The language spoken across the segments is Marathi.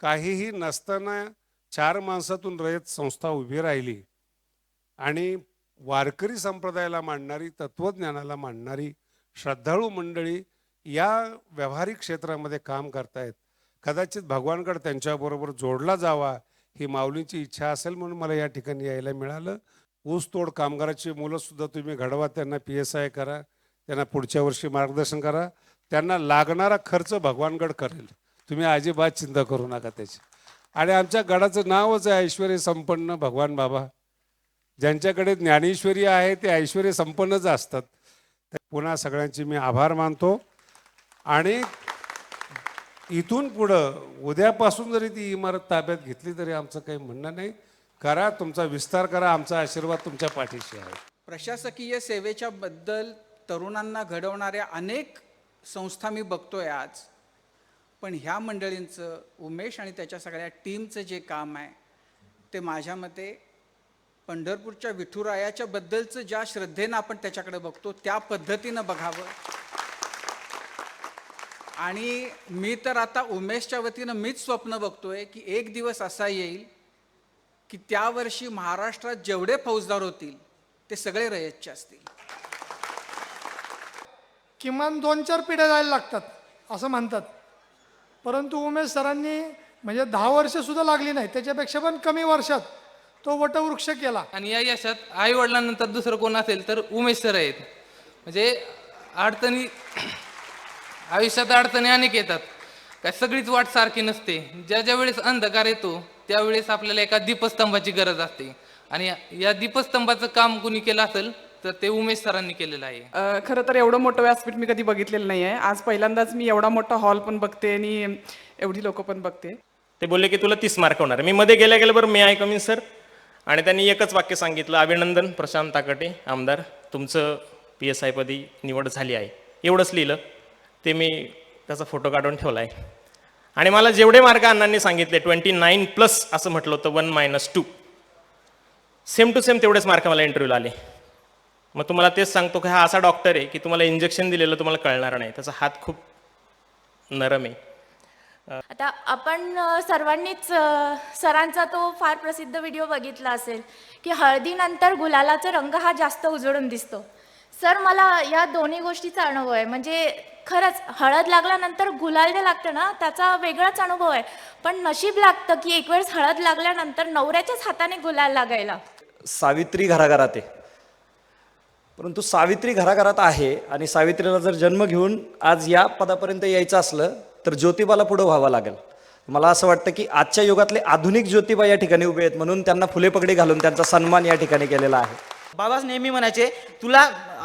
काहीही नसताना चार माणसातून रयत संस्था उभी राहिली. आणि वारकरी संप्रदायाला मांडणारी तत्वज्ञानाला मांडणारी श्रद्धाळू मंडळी या व्यावहारिक क्षेत्रामध्ये काम करतायत. कदाचित भगवानगड त्यांच्याबरोबर जोडला जावा ही माऊलींची इच्छा असेल म्हणून मला या ठिकाणी यायला मिळालं. ऊसतोड कामगाराची मुलंसुद्धा तुम्ही घडवा त्यांना पी एस आय करा त्यांना पुढच्या वर्षी मार्गदर्शन करा त्यांना लागणारा खर्च भगवानगड करेल. तुम्ही अजिबात चिंता करू नका त्याची. आणि आमच्या गडाचं नावच आहे ऐश्वर संपन्न भगवान बाबा. ज्यांच्याकडे ज्ञानेश्वरी आहे ते ऐश्वर संपन्नच असतात. तर पुन्हा सगळ्यांचे मी आभार मानतो. आणि इथून पुढं उद्यापासून जरी ती इमारत ताब्यात घेतली तरी आमचं काही म्हणणं नाही. करा तुमचा विस्तार करा आमचा आशीर्वाद तुमच्या पाठीशी आहे. प्रशासकीय सेवेच्या बद्दल तरुणांना घडवणाऱ्या अनेक संस्था मी बघतोय आज. पण ह्या मंडळींचं उमेश आणि त्याच्या सगळ्या टीमचं जे काम आहे ते माझ्या मते पंढरपूरच्या विठुरायाच्या बद्दलचं ज्या श्रद्धेनं आपण त्याच्याकडे बघतो त्या पद्धतीनं बघावं. आणि मी तर आता उमेशच्या वतीनं मीच स्वप्न बघतोय की एक दिवस असा येईल की त्या वर्षी महाराष्ट्रात जेवढे फौजदार होतील ते सगळे रयतचे असतील. किमान दोन चार पिढ्या जायला लागतात असं म्हणतात. परंतु उमेश सरांनी म्हणजे दहा वर्षसुद्धा लागली नाही त्याच्यापेक्षा पण कमी वर्षात तो वटवृक्ष केला. आणि या यशात आई वडिलांनंतर दुसरं कोण असेल तर उमेश सर आहेत. म्हणजे अडचणी आयुष्यात अडचणी अनेक येतात. काय सगळीच वाट सारखी नसते. ज्या ज्या वेळेस अंधकार येतो त्यावेळेस आपल्याला एका दीपस्तंभाची गरज असते. आणि या- या दीपस्तंभाचं काम कुणी केलं असेल तर ते उमेश सरांनी केलेलं आहे. अ, खरं तर एवढं मोठं व्यासपीठ मी कधी बघितलेलं नाही आहे आज पहिल्यांदाच मी एवढा मोठा हॉल पण बघते आणि एवढी लोक पण बघते. ते बोलले की तुला तीस मार्क होणार मी मध्ये गेल्या गेल्या बरं मी आय कमी सर. आणि त्यांनी एकच वाक्य सांगितलं अभिनंदन प्रशांत ताकटे आमदार. तुमचं पी एस आयपदी निवड झाली आहे. एवढंच लिहिलं. ते मी त्याचा फोटो काढून ठेवला आहे. आणि मला जेवढे मार्क अण्णांनी सांगितले ट्वेंटी नाईन प्लस असं म्हटलं होतं one minus two same two same तेवढेच मार्क मला इंटरव्ह्यूला आले. मग तुम्हाला तेच सांगतो की हा असा डॉक्टर आहे की तुम्हाला इंजेक्शन दिलेलं तुम्हाला कळणार नाही. त्याचा हात खूप नरम आहे. आता आपण सर्वांनीच सरांचा तो फार प्रसिद्ध व्हिडिओ बघितला असेल की हळदीनंतर गुलालाचा रंग हा जास्त उजळून दिसतो. सर मला या दोन्ही गोष्टीचा अनुभव आहे. म्हणजे खरंच हळद लागल्यानंतर गुलाल जे लागतं ना त्याचा वेगळाच अनुभव आहे. पण नशीब लागतं की एक वेळेस हळद लागल्यानंतर नवऱ्याच्याच हाताने गुलाल लागायला. सावित्री घराघरात आहे. परंतु सावित्री घराघरात आहे आणि सावित्रीला जर जन्म घेऊन आज या पदापर्यंत यायचं असलं तर ज्योतिबाला पुढं व्हावं लागेल. मला असं वाटतं की आजच्या युगातले आधुनिक ज्योतिबा या ठिकाणी उभे आहेत म्हणून त्यांना फुले पगडी घालून त्यांचा सन्मान या ठिकाणी केलेला आहे. बाबाच नेहमी म्हणायचे तुला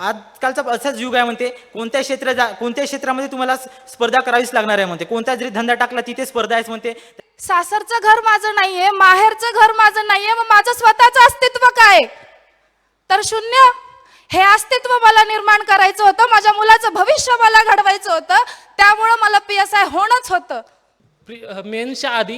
आजकालचा असाच युग आहे म्हणते. कोणत्या क्षेत्र जा कोणत्या क्षेत्रामध्ये तुम्हाला स्पर्धा करावीच लागणार आहे म्हणते. कोणता जरी धंदा टाकला तिथे स्पर्धा आहेच म्हणते. सासरचं घर माझं नाहीये माहेरचं घर माझं नाहीये मग माझं स्वतःचं अस्तित्व काय? तर शून्य. हे अस्तित्व मला निर्माण करायचं होतं माझ्या मुलाचं भविष्य मला घडवायचं होतं त्यामुळं मला पी एस आय होणंच होतं. मेन्सच्या आधी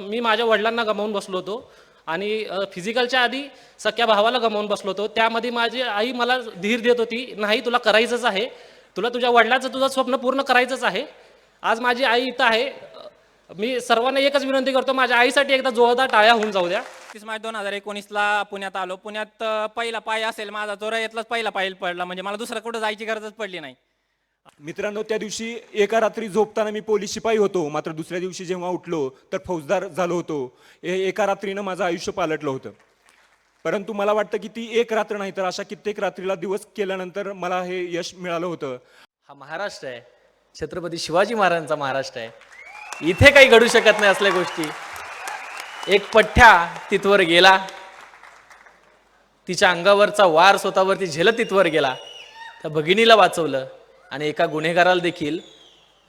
मी माझ्या वडिलांना गमावून बसलो होतो आणि फिजिकलच्या आधी सख्या भावाला गमावून बसलो होतो. त्यामध्ये माझी आई मला धीर देत होती नाही तुला करायचंच आहे. तुला तुझ्या वडिलाचं तुझं स्वप्न पूर्ण करायचंच आहे. आज माझी आई इथं आहे मी सर्वांना एकच विनंती करतो माझ्या आईसाठी एकदा जोरदार टाळ्या होऊन जाऊ द्या. तीस मार्च दोन हजार एकोणीसला पुण्यात आलो. पुण्यात पहिला पाय असेल माझा तो रयतलाच पहिला पाय पडला. म्हणजे मला दुसरं कुठं जायची गरजच पडली नाही. मित्रांनो त्या दिवशी एका रात्री झोपताना मी पोलीस शिपाई होतो. मात्र दुसऱ्या दिवशी जेव्हा उठलो तर फौजदार झालो होतो. ए- एका रात्रीनं माझं आयुष्य पालटलं होतं. परंतु मला वाटतं की ती एक रात्र नाही तर अशा कित्येक रात्रीला दिवस केल्यानंतर मला हे यश मिळालं होतं. हा महाराष्ट्र आहे. छत्रपती शिवाजी महाराजांचा महाराष्ट्र आहे. इथे काही घडू शकत नाही असल्या गोष्टी. एक पठ्ठ्या तिथवर गेला. तिच्या अंगावरचा वार स्वतःवरती झेलत तिथवर गेला. त्या भगिनीला वाचवलं आणि एका गुन्हेगाराला देखील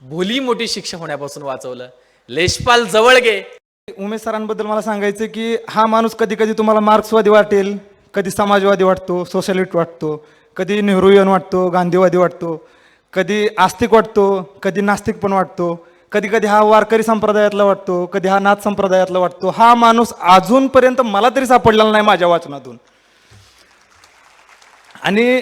भोली मोठी शिक्षा होण्यापासून वाचवलं. लेशपाल जवळ गे. उमेश सरांबद्दल मला सांगायचं की हा माणूस कधी कधी तुम्हाला मार्क्सवादी वाटेल कधी समाजवादी वाटतो सोशलिस्ट वाटतो कधी नेहरूयन वाटतो गांधीवादी वाटतो कधी आस्तिक वाटतो कधी नास्तिक पण वाटतो. कधी कधी हा वारकरी संप्रदायातला वाटतो कधी हा नाथ संप्रदायातला वाटतो. हा माणूस अजूनपर्यंत मला तरी सापडलेला नाही माझ्या वाचनातून. आणि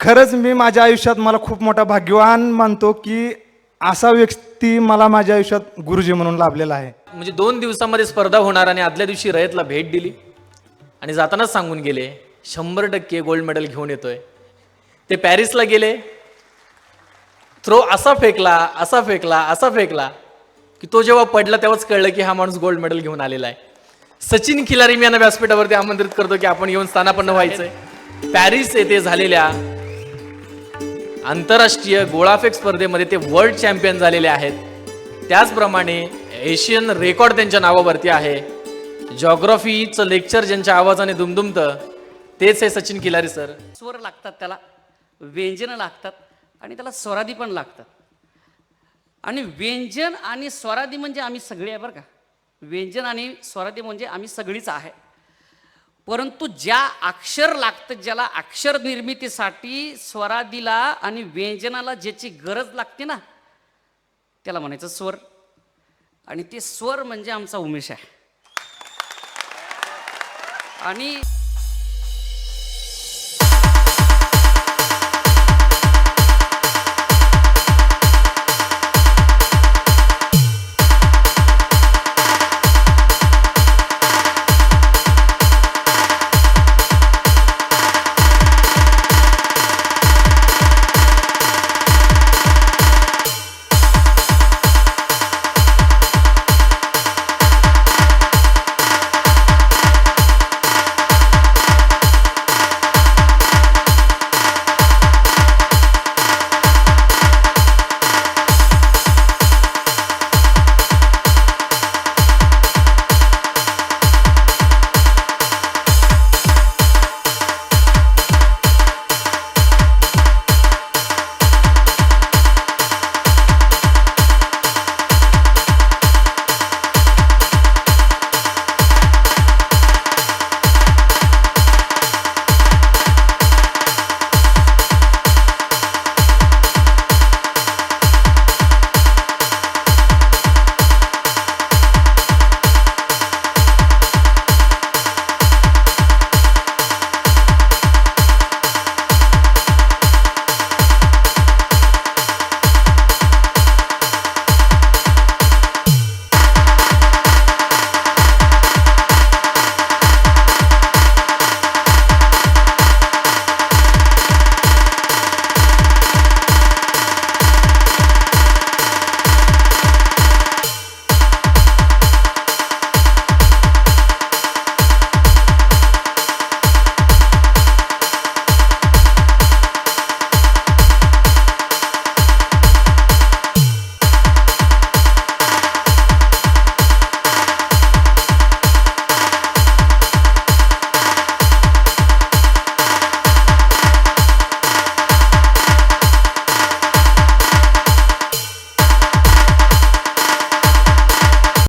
खरंच मी माझ्या आयुष्यात मला खूप मोठा भाग्यवान मानतो की असा व्यक्ती मला माझ्या आयुष्यात गुरुजी म्हणून लाभलेला आहे. म्हणजे दोन दिवसामध्ये स्पर्धा होणार आणि आदल्या दिवशी रयतला भेट दिली. आणि जातानाच सांगून गेले शंभर टक्के गोल्ड मेडल घेऊन येतोय. ते पॅरिसला गेले थ्रो असा फेकला असा फेकला असा फेकला की तो जेव्हा पडला तेव्हाच कळलं की हा माणूस गोल्ड मेडल घेऊन आलेला आहे. सचिन खिलारी मी यांना व्यासपीठावरती आमंत्रित करतो की आपण येऊन स्थानापन्न व्हायचंय. पॅरिस येथे झालेल्या आंतरराष्ट्रीय गोळाफेक स्पर्धेमध्ये ते वर्ल्ड चॅम्पियन झालेले आहेत. त्याचप्रमाणे एशियन रेकॉर्ड त्यांच्या नावावरती आहे. जॉग्रफीचं लेक्चर ज्यांच्या आवाजाने दुमदुमतं तेच हे सचिन खिलारी सर स्वर लागतात त्याला व्यंजनं लागतात. आणि त्याला स्वरादी पण लागतात. आणि व्यंजन आणि स्वरादी म्हणजे आम्ही सगळे आहे बरं का. व्यंजन आणि स्वरादी म्हणजे आम्ही सगळीच आहे. परंतु ज्या अक्षर लागतं ज्याला अक्षर निर्मितीसाठी स्वरादीला आणि व्यंजनाला ज्याची गरज लागते ना त्याला म्हणायचं स्वर. आणि ते स्वर म्हणजे आमचा उमेश आहे. आणि